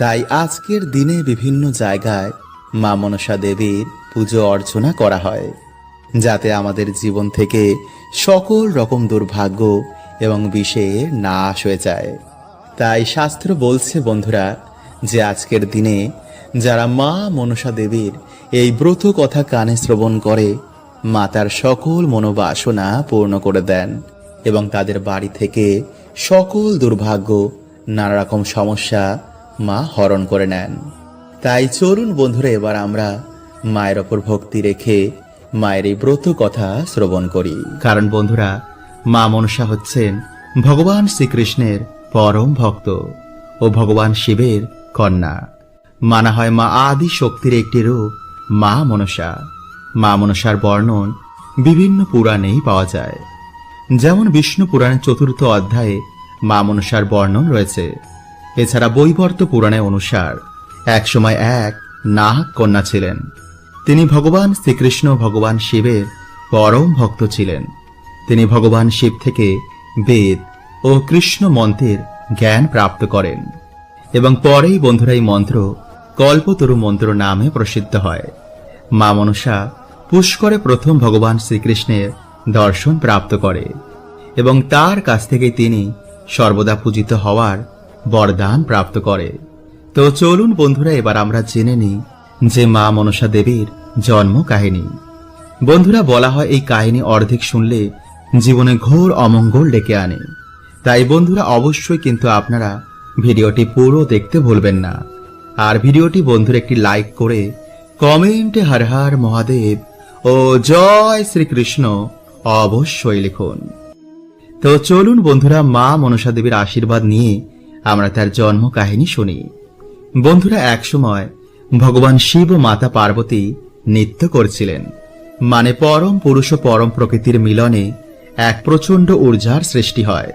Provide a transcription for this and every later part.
তাই আজকের দিনে বিভিন্ন জায়গায় মা মনসা দেবীর পুজো অর্চনা করা হয়, যাতে আমাদের জীবন থেকে সকল রকম দুর্ভাগ্য এবং বিষের নাশ হয়ে যায়। তাই শাস্ত্র বলছে, বন্ধুরা, যে আজকের দিনে যারা মা মনসা দেবীর এই ব্রত কথা কানে শ্রবণ করে, মা তার সকল মনোবাসনা পূর্ণ করে দেন এবং তাদের বাড়ি থেকে সকল দুর্ভাগ্য, নানা রকম সমস্যা মা হরণ করে নেন। তাই চলুন বন্ধুরা, এবার আমরা মায়ের ওপর ভক্তি রেখে মায়ের এই ব্রত কথা শ্রবণ করি। কারণ বন্ধুরা, মা মনসা হচ্ছেন ভগবান শ্রীকৃষ্ণের পরম ভক্ত ও ভগবান শিবের কন্যা। মানা হয় মা আদি শক্তির একটি রূপ, মা মনসা। মা মনসার বর্ণন বিভিন্ন পুরাণেই পাওয়া যায়। যেমন বিষ্ণু পুরাণের চতুর্থ অধ্যায়ে মা মনসার বর্ণন রয়েছে। এছাড়া বৈবর্ত পুরাণে অনুসার, একসময় এক নাগ কন্যা ছিলেন। তিনি ভগবান শ্রীকৃষ্ণ, ভগবান শিবের পরম ভক্ত ছিলেন। তিনি ভগবান শিব থেকে বেদ ও কৃষ্ণ মন্ত্রের জ্ঞান প্রাপ্ত করেন এবং পরেই বন্ধুরা এই মন্ত্র কল্পতরু মন্ত্র নামে প্রসিদ্ধ হয়। মা মনসা পুষ্করে প্রথম ভগবান শ্রীকৃষ্ণের দর্শন প্রাপ্ত করে এবং তার কাছ থেকে তিনি সর্বদা পূজিত হওয়ার বরদান প্রাপ্ত করে। তো চলুন বন্ধুরা, এবার আমরা জেনে নিই যে মা মনসা দেবীর জন্ম কাহিনী। বন্ধুরা, বলা হয় এই কাহিনী অর্ধেক শুনলে জীবনে ঘোর অমঙ্গল ডেকে আনে। তাই বন্ধুরা, অবশ্যই কিন্তু আপনারা ভিডিওটি পুরো দেখতে ভুলবেন না। আর ভিডিওটি বন্ধুরা একটি লাইক করে কমেন্টে হর হর মহাদেব ও জয় শ্রীকৃষ্ণ অবশ্যই লিখুন। তো চলুন বন্ধুরা, মা মনসা দেবীর আশীর্বাদ নিয়ে আমরা তার জন্ম কাহিনী শুনি। বন্ধুরা, একসময় ভগবান শিব ও মাতা পার্বতী নৃত্য করছিলেন। মানে পরম পুরুষ ও পরম প্রকৃতির মিলনে এক প্রচণ্ড ঊর্জার সৃষ্টি হয়,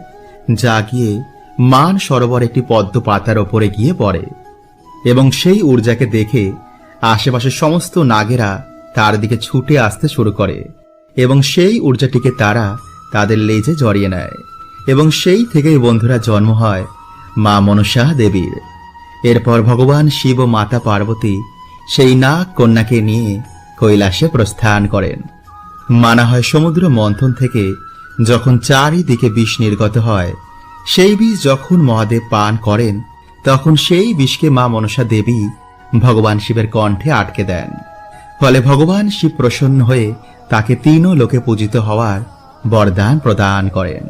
যা গিয়ে মান সরোবর একটি পদ্ম পাতার ওপরে গিয়ে পড়ে এবং সেই ঊর্জাকে দেখে আশেপাশের সমস্ত নাগেরা তার দিকে ছুটে আসতে শুরু করে এবং সেই ঊর্জাটিকে তারা তাদের লেজে জড়িয়ে নেয় এবং সেই থেকেই বন্ধুরা জন্ম হয় মা মনসা দেবীর। এরপর ভগবান শিব মাতা পার্বতী সেই নাগ কন্যাকে নিয়ে কৈলাসে প্রস্থান করেন। মানা হয় সমুদ্র মন্থন থেকে যখন চারিদিকে বিষ নির্গত হয়, সেই বিষ যখন মহাদেব পান করেন, তখন সেই বিষকে মা মনসা দেবী ভগবান শিবের কণ্ঠে আটকে দেন। ফলে ভগবান শিব প্রসন্ন হয়ে তাকে তিনও লোকে পূজিত হওয়ার বরদান প্রদান করেন।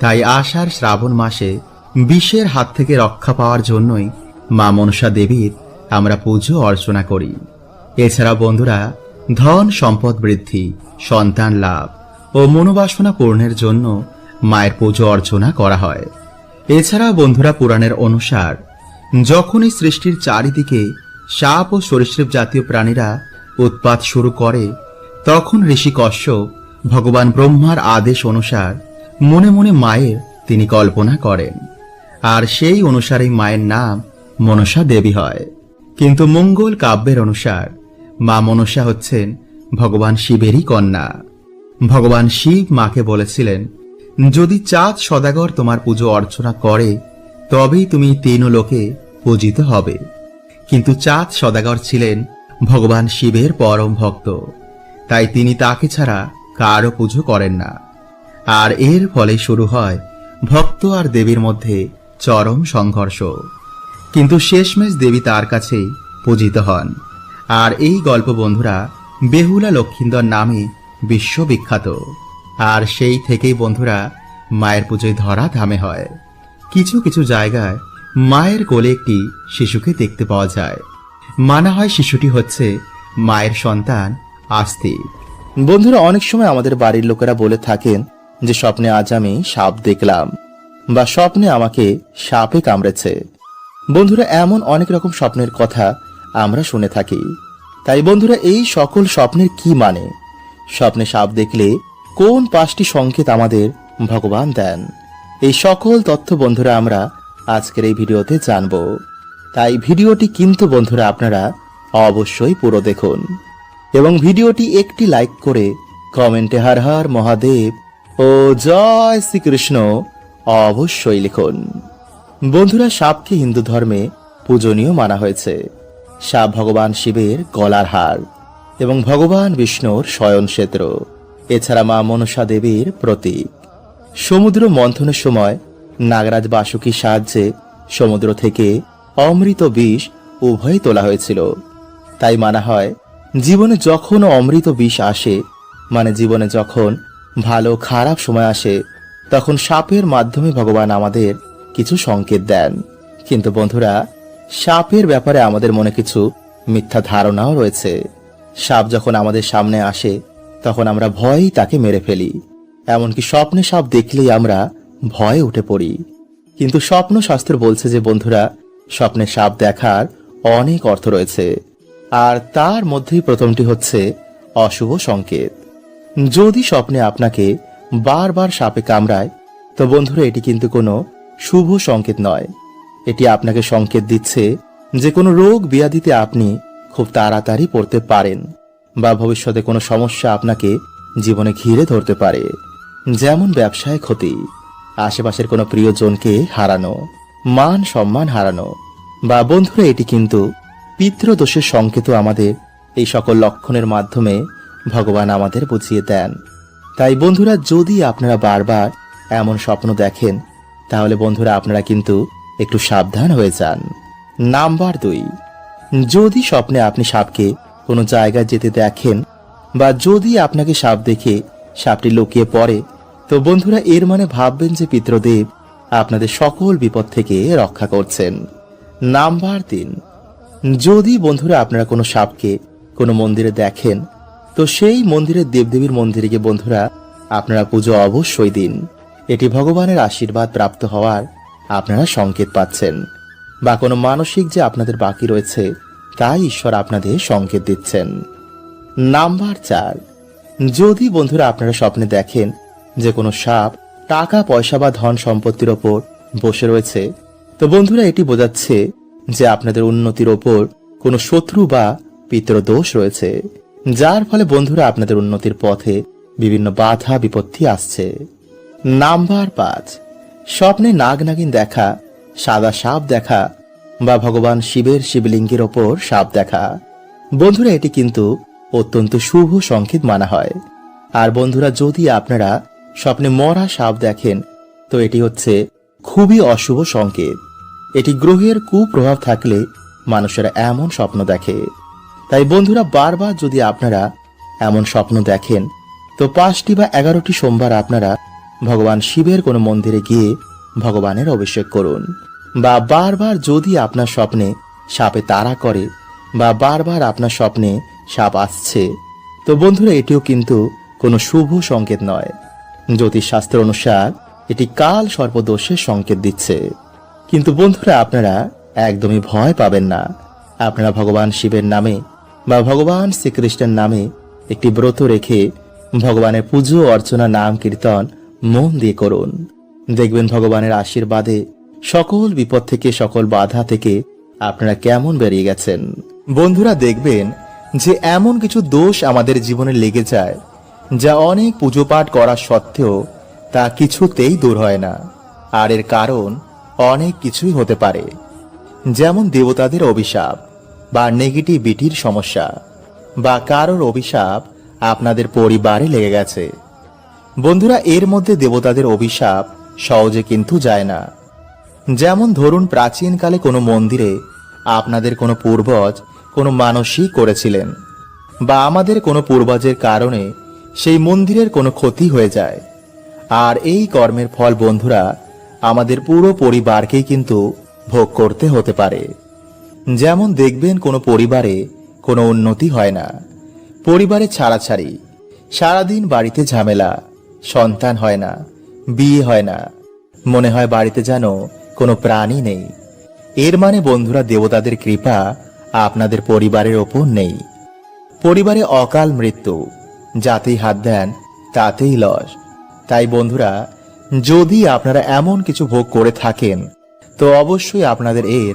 তাই আষাঢ় শ্রাবণ মাসে বিষের হাত থেকে রক্ষা পাওয়ার জন্যই মা মনসা দেবীর আমরা পুজো অর্চনা করি। এছাড়া বন্ধুরা, ধন সম্পদ বৃদ্ধি, সন্তান লাভ ও মনোবাসনা পূর্ণের জন্য মায়ের পুজো অর্চনা করা হয়। এছাড়া বন্ধুরা, পুরাণের অনুসার যখনই সৃষ্টির চারিদিকে সাপ ও সরীসৃপ জাতীয় প্রাণীরা উৎপাত শুরু করে, তখন ঋষি কশ্যপ ভগবান ব্রহ্মার আদেশ অনুসার মনে মনে মায়ের তিনি কল্পনা করেন। আর সেই অনুসারেই মায়ের নাম মনসা দেবী হয়। কিন্তু মঙ্গল কাব্যের অনুসার মা মনসা হচ্ছেন ভগবান শিবেরই কন্যা। ভগবান শিব মাকে বলেছিলেন, যদি চাঁদ সদাগর তোমার পুজো অর্চনা করে, তবেই তুমি তিন লোকে পূজিত হবে। কিন্তু চাঁদ সদাগর ছিলেন ভগবান শিবের পরম ভক্ত। তাই তিনি তাকে ছাড়া কারও পুজো করেন না। আর এর ফলে শুরু হয় ভক্ত আর দেবীর মধ্যে চরম সংঘর্ষ। কিন্তু শেষমেশ দেবী তার কাছেই পূজিত হন। আর এই গল্প বন্ধুরা বেহুলা লক্ষিন্দর নামে বিশ্ববিখ্যাত। আর সেই থেকেই বন্ধুরা মায়ের পুজোয় ধরা ধামে হয়। কিছু কিছু জায়গায় মায়ের কোলে একটি শিশুকে দেখতে পাওয়া যায়। মানা হয় শিশুটি হচ্ছে মায়ের সন্তান আস্তিক বন্ধুরা, অনেক সময় আমাদের বাড়ির লোকেরা বলে থাকেন যে, স্বপ্নে আজ আমি সাপ দেখলাম। বা স্বপ্নে আমাকে সাপে কামড়েছে। বন্ধুরা, এমন অনেক রকম স্বপ্নের কথা আমরা শুনে থাকি। তাই বন্ধুরা, এই সকল স্বপ্নের কি মানে? স্বপ্নে সাপ দেখলে কোন পাঁচটি সংকেত আমাদের ভগবান দেন? এই সকল তথ্য বন্ধুরা, আমরা আজকের এই ভিডিওতে জানব। তাই ভিডিওটি কিন্তু বন্ধুরা, আপনারা অবশ্যই পুরো দেখুন। এবং ভিডিওটি একটি লাইক করে কমেন্টে হর হর মহাদেব ও জয় শ্রীকৃষ্ণ অবশ্যই লিখুন। বন্ধুরা, সাপকে হিন্দু ধর্মে পূজনীয় মানা হয়েছে। সাপ ভগবান শিবের গলার হার এবং ভগবান বিষ্ণুর শয়ন ক্ষেত্র এছাড়া মা মনসা দেবীর প্রতীক। সমুদ্র মন্থনের সময় নাগরাজ বাসুকীর সাহায্যে সমুদ্র থেকে অমৃত বিষ উভয়ই তোলা হয়েছিল। তাই মানা হয়, জীবনে যখন অমৃত বিষ আসে মানে জীবনে যখন ভালো খারাপ সময় আসে তখন সাপের মাধ্যমে ভগবান আমাদের কিছু সংকেত দেন। কিন্তু বন্ধুরা, সাপের ব্যাপারে আমাদের মনে কিছু মিথ্যা ধারণাও রয়েছে। সাপ যখন আমাদের সামনে আসে, তখন আমরা ভয়ই তাকে মেরে ফেলি। এমনকি স্বপ্নে সাপ দেখলেই আমরা ভয়ে উঠে পড়ি। কিন্তু স্বপ্ন শাস্ত্র বলছে যে, বন্ধুরা, স্বপ্নে সাপ দেখার অনেক অর্থ রয়েছে। আর তার মধ্যেই প্রথমটি হচ্ছে অশুভ সংকেত। যদি স্বপ্নে আপনাকে বারবার সাপে কামড়ায়, তো বন্ধুরা, এটি কিন্তু কোনো শুভ সংকেত নয়। এটি আপনাকে সংকেত দিচ্ছে যে কোনো রোগ ব্যাধিতে আপনি খুব তাড়াতাড়ি পড়তে পারেন বা ভবিষ্যতে কোনো সমস্যা আপনাকে জীবনে ঘিরে ধরতে পারে। যেমন ব্যবসায় ক্ষতি, আশেপাশের কোনো প্রিয়জনকে হারানো, মান সম্মান হারানো বা বন্ধুরা, এটি কিন্তু পিতৃদোষের সংকেত আমাদের এই সকল লক্ষণের মাধ্যমে ভগবান আমাদের বুঝিয়ে দেন। তাই বন্ধুরা, যদি আপনারা বারবার এমন স্বপ্ন দেখেন, তাহলে বন্ধুরা, আপনারা কিন্তু একটু সাবধান হয়ে যান। নাম্বার দুই, যদি স্বপ্নে আপনি সাপকে কোনো জায়গায় যেতে দেখেন বা যদি আপনাকে সাপ দেখে সাপটি লুকিয়ে পড়ে, তো বন্ধুরা, এর মানে ভাববেন যে পিতৃদেব আপনাদের সকল বিপদ থেকে রক্ষা করছেন। নাম্বার তিন, যদি বন্ধুরা আপনারা কোনো সাপকে কোনো মন্দিরে দেখেন তো সেই মন্দিরের দেবদেবীর মন্দিরে গিয়ে বন্ধুরা, আপনারা পুজো অবশ্যই দিন। এটি ভগবানের আশীর্বাদ প্রাপ্ত হওয়ার আপনারা সংকেত পাচ্ছেন। বা কোনো মানসিক যে আপনাদের বাকি রয়েছে, তাই ঈশ্বর আপনাদের সংকেত দিচ্ছেন। নাম্বার চার। যদি বন্ধুরা আপনারা স্বপ্নে দেখেন যে কোনো সাপ, টাকা, পয়সা বা ধন সম্পত্তির ওপর বসে রয়েছে, তো বন্ধুরা এটি বোঝাচ্ছে যে আপনাদের উন্নতির ওপর কোনো শত্রু বা পিতৃদোষ রয়েছে। যার ফলে বন্ধুরা আপনাদের উন্নতির পথে বিভিন্ন বাধা, বিপত্তি আসছে। নাম্বার পাঁচ, স্বপ্নে নাগ নাগিন দেখা, সাদা সাপ দেখা, বা ভগবান শিবের শিবলিঙ্গের ওপর সাপ দেখা। বন্ধুরা, এটি কিন্তু অত্যন্ত শুভ সংকেত মানা হয়। আর বন্ধুরা, যদি আপনারা স্বপ্নে মরা সাপ দেখেন, তো এটি হচ্ছে খুবই অশুভ সংকেত। এটি গ্রহের কুপ্রভাব থাকলে মানুষেরা এমন স্বপ্ন দেখে। তাই বন্ধুরা বারবার যদি আপনারা এমন স্বপ্ন দেখেন, তো পাঁচটি বা এগারোটি সোমবার আপনারা ভগবান শিবের কোনো মন্দিরে গিয়ে ভগবানের অভিষেক করুন। বা বারবার যদি আপনার স্বপ্নে সাপে তাড়া করে বা বারবার আপনার স্বপ্নে সাপ আসছে, তো বন্ধুরা এটিও কিন্তু কোনো শুভ সংকেত নয়। জ্যোতিষশাস্ত্র অনুসার এটি কাল সর্পদোষের সংকেত দিচ্ছে। কিন্তু বন্ধুরা আপনারা একদমই ভয় পাবেন না। আপনারা ভগবান শিবের নামে বা ভগবান শ্রীকৃষ্ণের নামে একটি ব্রত রেখে ভগবানের পুজো, অর্চনা, নাম, কীর্তন, মন দিয়ে করুন। দেখবেন ভগবানের আশীর্বাদে সকল বিপদ থেকে, সকল বাধা থেকে আপনারা কেমন বেরিয়ে গেছেন। বন্ধুরা, দেখবেন যে এমন কিছু দোষ আমাদের জীবনে লেগে যায়, যা অনেক পুজো পাঠ করা সত্ত্বেও তা কিছুতেই দূর হয় না। আর এর কারণ অনেক কিছুই হতে পারে। যেমন দেবতাদের অভিশাপ বা নেগেটিভিটির সমস্যা বা কারোর অভিশাপ আপনাদের পরিবারে লেগে গেছে। বন্ধুরা, এর মধ্যে দেবতাদের অভিশাপ সহজে কিন্তু যায় না। যেমন ধরুন, প্রাচীনকালে কোনো মন্দিরে আপনাদের কোনো পূর্বজ কোনো মানসই করেছিলেন বা আমাদের কোনো পূর্বজের কারণে সেই মন্দিরের কোনো ক্ষতি হয়ে যায়। আর এই কর্মের ফল বন্ধুরা, আমাদের পুরো পরিবারকেই কিন্তু ভোগ করতে হতে পারে। যেমন দেখবেন কোনো পরিবারে কোনো উন্নতি হয় না। পরিবারে ছাড়াছাড়ি, সারাদিন বাড়িতে ঝামেলা, সন্তান হয় না, বিয়ে হয় না, মনে হয় বাড়িতে যেন কোনো প্রাণী নেই। এর মানে বন্ধুরা দেবতাদের কৃপা আপনাদের পরিবারের ওপর নেই। পরিবারে অকাল মৃত্যু, যাতেই হাত দেন, তাতেই লস। তাই বন্ধুরা, যদি আপনারা এমন কিছু ভোগ করে থাকেন, তো অবশ্যই আপনাদের এর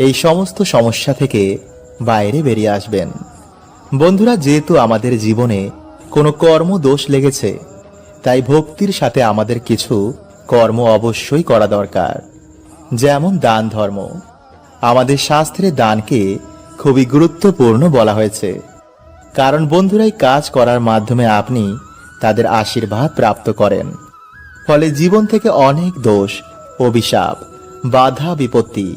এই সমস্ত সমস্যা থেকে বাইরে বেরিয়ে আসবেন। বন্ধুরা, যেহেতু আমাদের জীবনে কোনো কর্ম দোষ লেগেছে, তাই ভক্তির সাথে আমাদের কিছু কর্ম অবশ্যই করা দরকার। যেমন দান ধর্ম। আমাদের শাস্ত্রে দানকে খুবই গুরুত্বপূর্ণ বলা হয়েছে। কারণ বন্ধুরাই কাজ করার মাধ্যমে আপনি তাদের আশীর্বাদ প্রাপ্ত করেন। ফলে জীবন থেকে অনেক দোষ, অভিশাপ, বাধা, বিপত্তি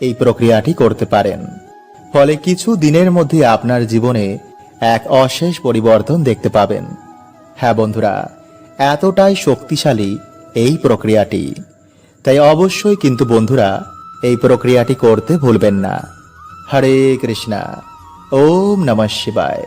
এই প্রক্রিয়াটি করতে পারেন। ফলে কিছু দিনের মধ্যে আপনার জীবনে এক অশেষ পরিবর্তন দেখতে পাবেন। হ্যাঁ বন্ধুরা, এতটাই শক্তিশালী এই প্রক্রিয়াটি। তাই অবশ্যই কিন্তু বন্ধুরা, এই প্রক্রিয়াটি করতে ভুলবেন না। হরে কৃষ্ণা, ওম নমঃ শিবায়।